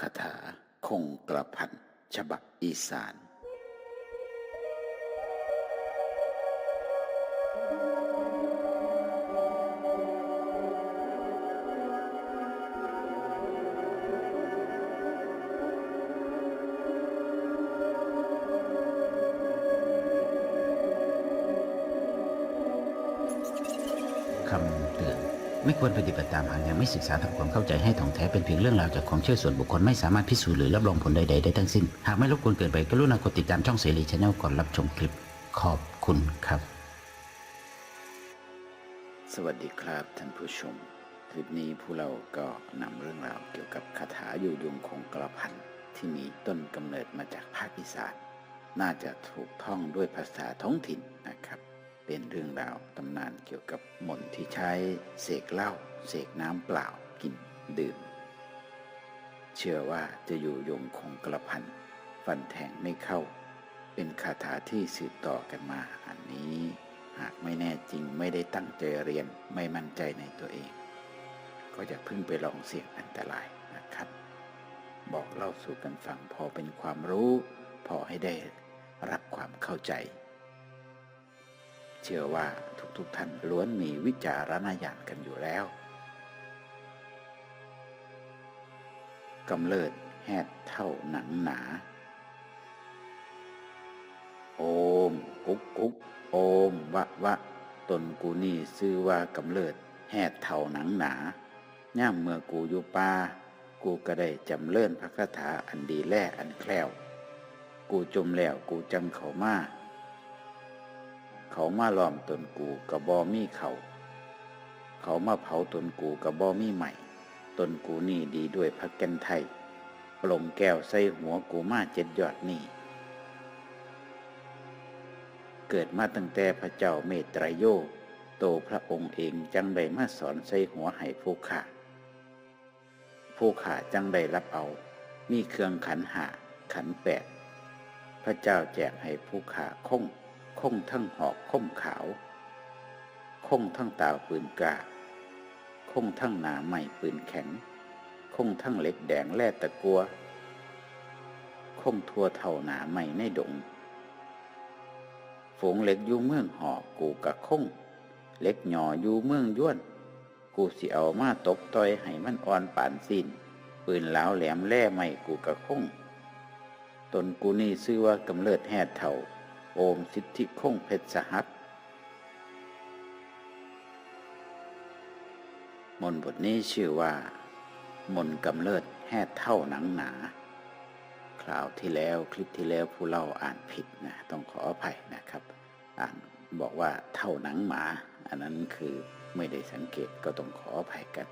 คาถาคงกระพันฉบับอีสาน ไม่ควรปฏิบัติตามหากยังไม่ศึกษาทำความเข้าใจให้ถ่องแท้เป็นเพียงเรื่องราวจากความเชื่อส่วนบุคคลไม่สามารถพิสูจน์หรือรับรองผลใดๆได้ทั้งสิ้น หากไม่รบกวนเกินไปกรุณากดติดตามช่องเสรีชาแนลก่อนรับชมคลิป ขอบคุณครับ สวัสดีครับท่านผู้ชม คลิปนี้ผู้เราก็นำเรื่องราวเกี่ยวกับคาถาอยู่ยงคงกระพันที่มีต้นกำเนิดมาจากภาคอีสานน่าจะถูกท่องด้วยภาษาท้องถิ่น เป็นเรื่องราวตำนานเกี่ยวกับมนต์ที่ใช้เสกเหล้าเสกน้ำเปล่ากินดื่ม เชื่อว่าจะอยู่ยงคงกระพันฟันแทงไม่เข้า เป็นคาถาที่สืบต่อกันมาอันนี้ หากไม่แน่จริงไม่ได้ตั้งใจเรียนไม่มั่นใจในตัวเอง ก็จะพึ่งไปลองเสี่ยงอันตรายนะครับ บอกเล่าสู่กันฟังพอเป็นความรู้ พอให้ได้รับความเข้าใจ เชื่อว่าทุกๆทท่านล้วนมีวิจารณญาณกันอยู่แล้วกำเริดแหดเท่าหนังหนา โอมกุ๊กกุ๊กโอมวะวะตนกูนี่ชื่อว่ากำเริดแหดเท่าหนังหนาย่ามเมื่อกูอยู่ป่ากูก็ได้จำเลื่อนพระคาถาอันดีแล่อันแคล้ว กูจมแล้วกูจังเขามา เขามาล้อมตนกูกระบอมีเขา เขามาเผาตนกูกระบอมีใหม่ ตนกูนี่ดีด้วยพระแก่นไทยปลงแก้วใส่หัวกูมาเจ็ดยอดนี่ เกิดมาตั้งแต่พระเจ้าเมตรโยโตพระองค์เองจังได้มาสอนใส่หัวให้ผู้ขาผู้ขาจังได้รับเอา มีเครื่องขันหาขันแปด พระเจ้าแจกให้ผู้ขาคง คงทั้งหอกคมขาว คงทั้งตาวปืนกาคงทั้งหนาใหม่ปืนแข็ง คงทั้งเหล็กแดงแล่ตะกัว คงทั่วเท่าหนาใหม่ในดง ฝูงเหล็กอยู่เมืองหอกกูกะคงเหล็กหย่ออยู่เมืองย้วน กูสิเอามาตบต่อยให้มันอ่อนป่านสินปืนเหลาแหลมแล่ไม่กูกะคง ตนกูนี่ชื่อว่ากำเริดแห่เถ่า โอมสิทธิคงเพชรสหัสมนบทนี้ชื่อว่า มนกำเริดแห่เท่าหนังหนา คราวที่แล้วคลิปที่แล้วผู้เล่าอ่านผิดนะต้องขออภัยนะครับ อ่านบอกว่าเท่าหนังหมา อันนั้นคือไม่ได้สังเกตก็ต้องขออภัยกัน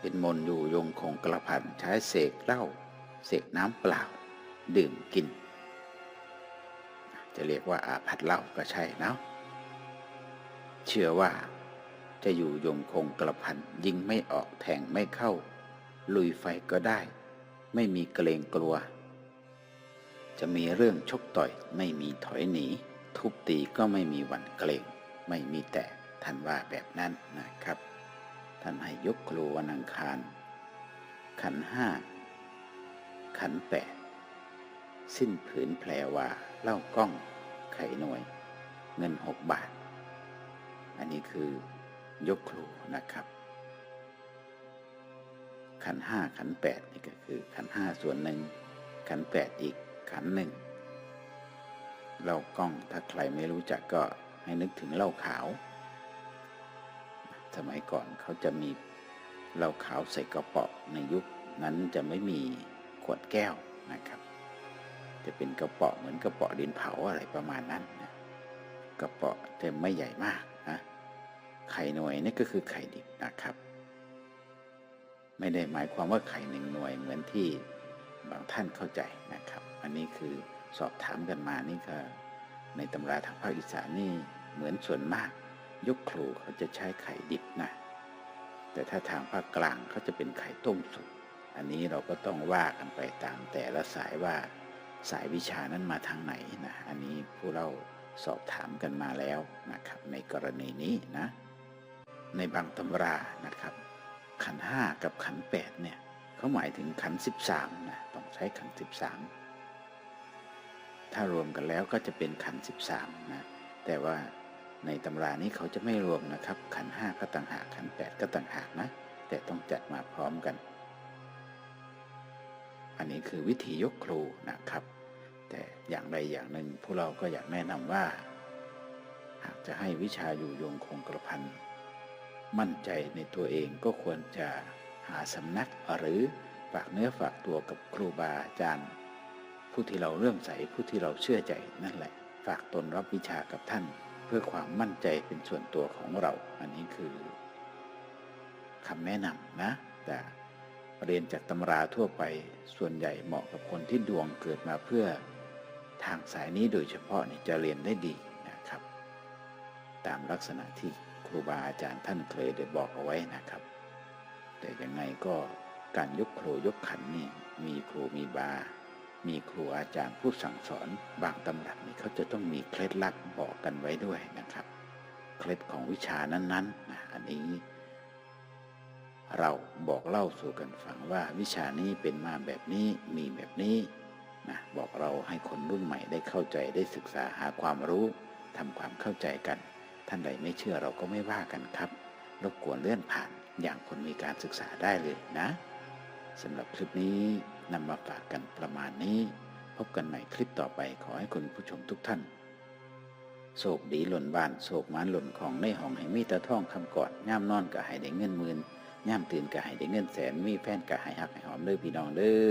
เป็นมนต์อยู่ยงคงกระพันใช้เสกเหล้าเสกน้ำเปล่า ดื่มกิน จะเรียกว่าอาพัดเหล้าก็ใช่นะเชื่อว่าจะอยู่ยงคงกระพันยิงไม่ออกแทงไม่เข้า ลุยไฟก็ได้ ไม่มีเกรงกลัว จะมีเรื่องชกต่อยไม่มีถอยหนี ทุบตีก็ไม่มีหวันเกรง ไม่มีแต่ท่านว่าแบบนั้นนะครับ ท่านให้ยกครูวันอังคาร ขันห้าขันแปดสิ้นผืนแผลว่า เล่ากล้องไข่หน่วย เงินหกบาท อันนี้คือยกครูนะครับ ขันห้าขันแปดนี่ก็คือขันห้าส่วนหนึ่งขันแปดอีกขันหนึ่งเหล้ากล้องถ้าใครไม่รู้จักก็ให้นึกถึงเหล้าขาว สมัยก่อนเขาจะมีเหล้าขาวใส่กระป๋องในยุคนั้นจะไม่มีขวดแก้วนะครับ จะเป็นกระป๋อเหมือนกระป๋อดินเผาอะไรประมาณนั้นนะกระป๋อแต่ไม่ใหญ่มากนะไข่หน่วยนี่ก็คือไข่ดิบนะครับ ไม่ได้หมายความว่าไข่หนึ่งหน่วยเหมือนที่บางท่านเข้าใจนะครับ อันนี้คือสอบถามกันมานี่ก็ในตำราทางภาคอีสานนี่เหมือนส่วนมาก ยกครูเขาจะใช้ไข่ดิบนะแต่ถ้าทางภาคกลางเขาจะเป็นไข่ต้มสุกอันนี้เราก็ต้องว่ากันไปตามแต่ละสายว่า สายวิชานั้นมาทางไหนนะอันนี้ผู้เราสอบถามกันมาแล้วนะครับ ในกรณีนี้นะ ในบางตำรานะครับ ขันห้ากับขันแปดเนี่ยเขาหมายถึงขันสิบสามนะต้องใช้ขันสิบสามถ้ารวมกันแล้วก็จะเป็นขันสิบสามนะแต่ว่าในตำรานี้เขาจะไม่รวมนะครับ ขันห้าก็ต่างหากขันแปดก็ต่างหากนะ แต่ต้องจัดมาพร้อมกัน อันนี้คือวิธียกครูนะครับ แต่อย่างใดอย่างหนึ่งพวกเราก็อยากแนะนำว่า หากจะให้วิชาอยู่ยงคงกระพันมั่นใจในตัวเองก็ควรจะหาสำนักหรือฝากเนื้อฝากตัวกับครูบาอาจารย์ ผู้ที่เราเลื่อมใสผู้ที่เราเชื่อใจนั่นแหละ ฝากตนรับวิชากับท่าน เพื่อความมั่นใจเป็นส่วนตัวของเรา อันนี้คือคำแนะนำนะ แต่เรียนจากตำราทั่วไปส่วนใหญ่เหมาะกับคนที่ดวงเกิดมาเพื่อ ทางสายนี้โดยเฉพาะนี่จะเรียนได้ดีนะครับ ตามลักษณะที่ครูบาอาจารย์ท่านเคยได้บอกเอาไว้นะครับ แต่ยังไงก็การยกครูยกขันนี่มีครูมีบา มีครูอาจารย์ผู้สั่งสอนบางตำรับนี่เขาจะต้องมีเคล็ดลับบอกกันไว้ด้วยนะครับ เคล็ดของวิชานั้นๆนะอันนี้ เราบอกเล่าสู่กันฟังว่าวิชานี้เป็นมาแบบนี้มีแบบนี้ นะบอกเราให้คนรุ่นใหม่ได้เข้าใจได้ศึกษาหาความรู้ทำความเข้าใจกัน ท่านใดไม่เชื่อเราก็ไม่ว่ากันครับรบกวนเลื่อนผ่านอย่างคนมีการศึกษาได้เลยนะสำหรับคลิปนี้นำมาฝากกันประมาณนี้ พบกันใหม่คลิปต่อไปขอให้คุณผู้ชมทุกท่านโศกดีหล่นบ้านโศกมานหล่นของในห้องให้มีตะท่องคำกอดย่ามนอนก็ให้ได้เงินหมื่นย่ามตื่นก็ให้ได้เงินแสนมีแฟนก็ให้หักให้หอมเด้อพี่น้องเด้อ